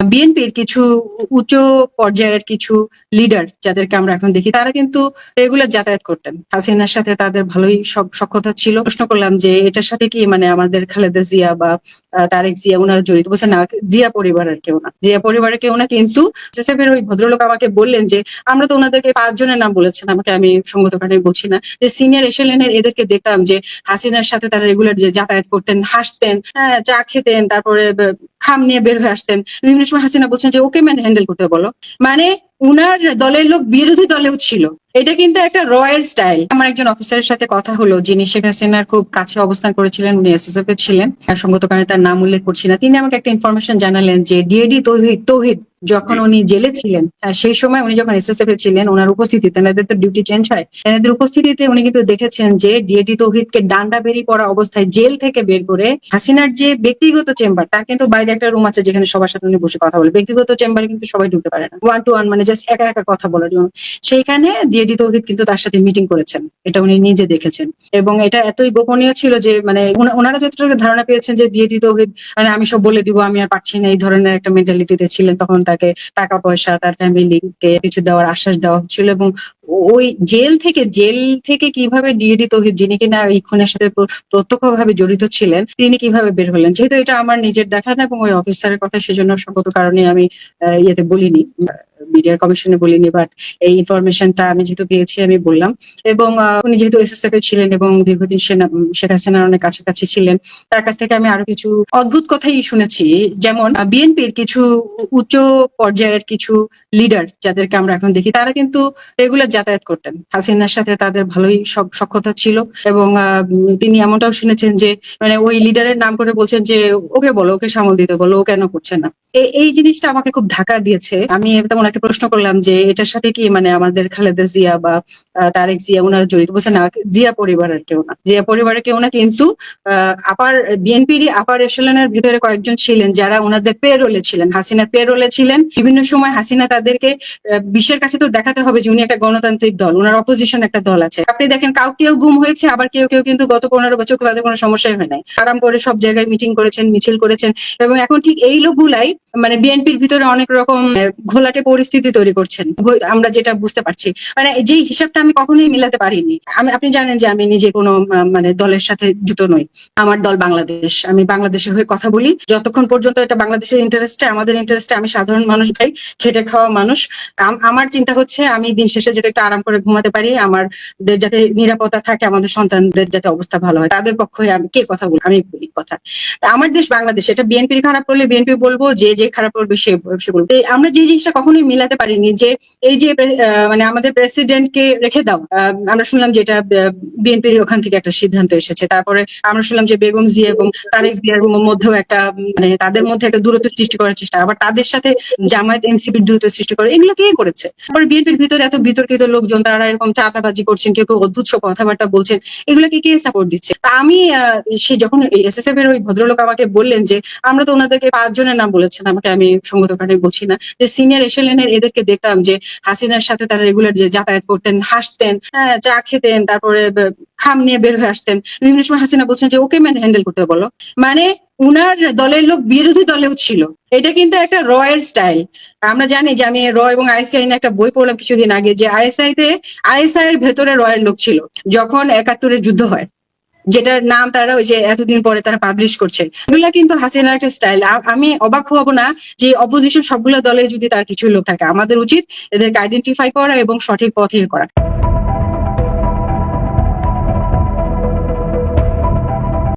বিএনপির কিছু উচ্চ পর্যায়ের কিছু লিডার যাদেরকে আমরা এখন দেখি, তারা কিন্তু রেগুলার যাতায়াত করতেন। হাসিনার সাথে তাদের ভালোই সব সক্ষতা ছিল। প্রশ্ন করলাম যে এটার সাথে কি মানে আমাদের খালেদা জিয়া বা তারেক জিয়া ওনারা জড়িত? বলছে, না, জিয়া পরিবারের কেউ না। জিয়া পরিবারের কেউ না, কিন্তু এসএসএফের ওই ভদ্রলোক আমাকে বললেন যে, আমরা তো ওনাদেরকে পাঁচজনের নাম বলেছেন, আমাকে আমি সঙ্গত কারণে বলছি না। যে সিনিয়র এসএলএনের এদেরকে দেখতাম যে, হাসিনার সাথে তারা রেগুলার যাতায়াত করতেন, হাসতেন হ্যাঁ চা খেতেন, তারপরে খাম নিয়ে বের হয়ে আসতেন। বিভিন্ন সময় হাসিনা বলছেন যে, ওকে ম্যান হ্যান্ডেল করতে বলো। মানে উনার দলের লোক বিরোধী দলেও ছিল। এটা কিন্তু একটা রয়্যাল স্টাইল। আমার একজন অফিসারের সাথে কথা হলো যিনি শেখ হাসিনার খুব কাছে অবস্থান করেছিলেন উনি এসএসএফ এ ছিলেন। সঙ্গত কারণে তার নাম উল্লেখ করছি না। তিনি আমাকে একটা ইনফরমেশন জানালেন যে ডিএডি তৌহিদ তৌহিদ যখন উনি জেলে ছিলেন সেই সময় উনি যখন এসএসএফ এ ছিলেন ওনার উপস্থিতিতে এনাদের তো ডিউটি চেঞ্জ হয়। এনাদের উপস্থিতিতে উনি কিন্তু দেখেছেন যে ডিএডি তৌহিদকে ডান্ডা বেরিয়ে পড়া অবস্থায় জেল থেকে বের করে হাসিনার যে ব্যক্তিগত চেম্বার তার কিন্তু বাইরে একটা রুম আছে যেখানে সবার সাথে উনি বসে কথা বলে। ব্যক্তিগত চেম্বারে কিন্তু সবাই ঢুকতে পারে না। ওয়ান টু ওয়ান মানে জাস্ট একা একা কথা বলার জন্য। সেইখানে ডিএডি তৌহিদ কিন্তু তার সাথে মিটিং করেছেন। এটা উনি নিজে দেখেছেন। এবং এটা এতই গোপনীয় ছিল যে মানে ওনারা যতটুকু ধারণা পেয়েছেন যে ডিএডি তৌহিদ মানে আমি সব বলে দিব, আমি আর পারছি না, এই ধরনের একটা মেন্টালিটিতে ছিলেন, তখন তাকে টাকা পয়সা তার ফ্যামিলি কে কিছু দেওয়ার আশ্বাস দেওয়া হচ্ছিল এবং ওই জেল থেকে জেল থেকে কীভাবে ডিএডি তৌহিদ, যিনি কিনা এই খুনের সাথে প্রত্যক্ষভাবে জড়িত ছিলেন, তিনি কীভাবে বের হলেন? যেহেতু এটা আমার নিজের দেখা না এবং ওই অফিসারের কথা সেজন্য সঙ্গত কারণে আমি ইয়েতে বলিনি মিডিয়ার কমিশনে বলিনি বাট এই ইনফরমেশনটা আমি যেহেতু পেয়েছি, আমি বললাম। এবং উনি যেহেতু এসএসএফ এ ছিলেন এবং দীর্ঘদিন শেখ হাসিনার অনেক কাছাকাছি ছিলেন, তার কাছ থেকে আমি আরও কিছু অদ্ভুত কথাই শুনেছি। যেমন বিএনপির কিছু উচ্চ পর্যায়ের কিছু লিডার যাদেরকে আমরা এখন দেখি, তারা কিন্তু রেগুলার যাতায়াত করতেন। হাসিনার সাথে তাদের ভালোই সব সক্ষতা ছিল এবং তিনি এমনটাও শুনেছেন যে মানে ওই লিডারের নাম করে বলছেন যে, ওকে বলো, ওকে সামল দিতে বলো, ও কেন করছে না? এই জিনিসটা আমাকে খুব ধাক্কা দিয়েছে। আমি তেমন ওনাকে প্রশ্ন করলাম যে, এটার সাথে কি মানে আমাদের খালেদা জিয়া বা তারেক জিয়া ওনারা জড়িত? বলছে, না, জিয়া পরিবারের কেউ না। জিয়া পরিবারের কেউ না, কিন্তু আপার বিএনপির আপার এশলনের ভিতরে কয়েকজন ছিলেন যারা ওনাদের পেরোলে ছিলেন। হাসিনার পেরোলে ছিলেন। বিভিন্ন সময় হাসিনা তাদেরকে বিশ্বের কাছে তো দেখাতে হবে যে, উনি একটা গণতান্ত্রিক দল, ওনার অপোজিশন একটা দল আছে। আপনি দেখেন, কাউ কেউ গুম হয়েছে, আবার কেউ কেউ কিন্তু গত পনেরো বছর তাদের কোনো সমস্যাই হয় নাই। আরাম করে সব জায়গায় মিটিং করেছেন, মিছিল করেছেন, এবং এখন ঠিক এই লোকগুলাই মানে বিএনপির ভিতরে অনেক রকম ঘোলাটে পরিস্থিতি তৈরি করছেন। আমরা যেটা বুঝতে পারছি। মানে যে হিসাবটা আমি কখনোই মিলাতে পারিনি। আমি, আপনি জানেন যে আমি নিজে কোনো মানে দলের সাথে যুক্ত নই। আমার দল বাংলাদেশ। আমি বাংলাদেশের হয়ে কথা বলি। যতক্ষণ পর্যন্ত এটা বাংলাদেশের ইন্টারেস্টে আমাদের ইন্টারেস্টে আমি সাধারণ মানুষ ভাই, খেটে খাওয়া মানুষ। আম- আমার চিন্তা হচ্ছে আমি দিন শেষে যাতে একটু আরাম করে ঘুমাতে পারি আমাদের যাতে নিরাপত্তা থাকে, আমাদের সন্তানদের যাতে অবস্থা ভালো হয়। তাদের পক্ষে আমি কে কথা বলি, আমি বলি কথা। আমার দেশ বাংলাদেশ। এটা বিএনপির খারাপ করলে বিএনপি বলব, যে যে খারাপ করবে সে সে বলব। আমরা যে জিনিসটা কখনোই মিলাতে পারিনি যে এই যে মানে আমাদের প্রেসিডেন্টকে রেখে দাও আমরা শুনলাম যে এটা বিএনপির ওখান থেকে একটা সিদ্ধান্ত এসেছে। তারপরে আমরা শুনলাম যে বেগম জিয়া এবং তারেক জিয়ার মধ্যেও একটা মানে তাদের মধ্যে একটা দূরত্ব সৃষ্টি করার চেষ্টা, আবার তাদের সাথে জামায়াত এনসিপির দূরত্ব সৃষ্টি করে, এগুলো কে করেছে? তারপরে বিএনপির ভিতরে এত বিতর্কিত লোকজন, তারা এরকম চাতাবাজি করছেন, কেউ কেউ অদ্ভুত সব কথাবার্তা বলছেন, এগুলোকে কে সাপোর্ট দিচ্ছে? তা আমি সে যখন এসএসএফ এর ওই ভদ্রলোক আমাকে বললেন যে, আমরা তো ওনাদেরকে পাঁচজনের নাম বলেছেন আমাকে আমি সঙ্গত কারণে বলছি না। যে সিনিয়র এসএলএনের এদেরকে দেখতাম যে হাসিনার সাথে তারা রেগুলার যে যাতায়াত করতেন, হাসতেন হ্যাঁ চা খেতেন, তারপরে খাম নিয়ে বের হয়ে আসতেন। বিভিন্ন সময় হাসিনা বলছেন যে, ওকে ম্যান হ্যান্ডেল করতে বলো। মানে উনার দলের লোক বিরোধী দলেও ছিল। এটা কিন্তু একটা রয়্যাল স্টাইল আমরা জানি যে আমি র এবং আইএসআই নিয়ে একটা বই পড়লাম কিছুদিন আগে যে আইএসআই তে আইএসআই এর ভেতরে রয়্যাল লোক ছিল। যখন একাত্তরের যুদ্ধ হয় যেটার নাম তারা ওই যে এতদিন পরে তারা পাবলিশ করছে এগুলা কিন্তু হাসিনার একটা স্টাইল আমি অবাক হব না যে অপোজিশন সবগুলো দলে যদি তার কিছু লোক থাকে, আমাদের উচিত এদেরকে আইডেন্টিফাই করা এবং সঠিক পথে করা।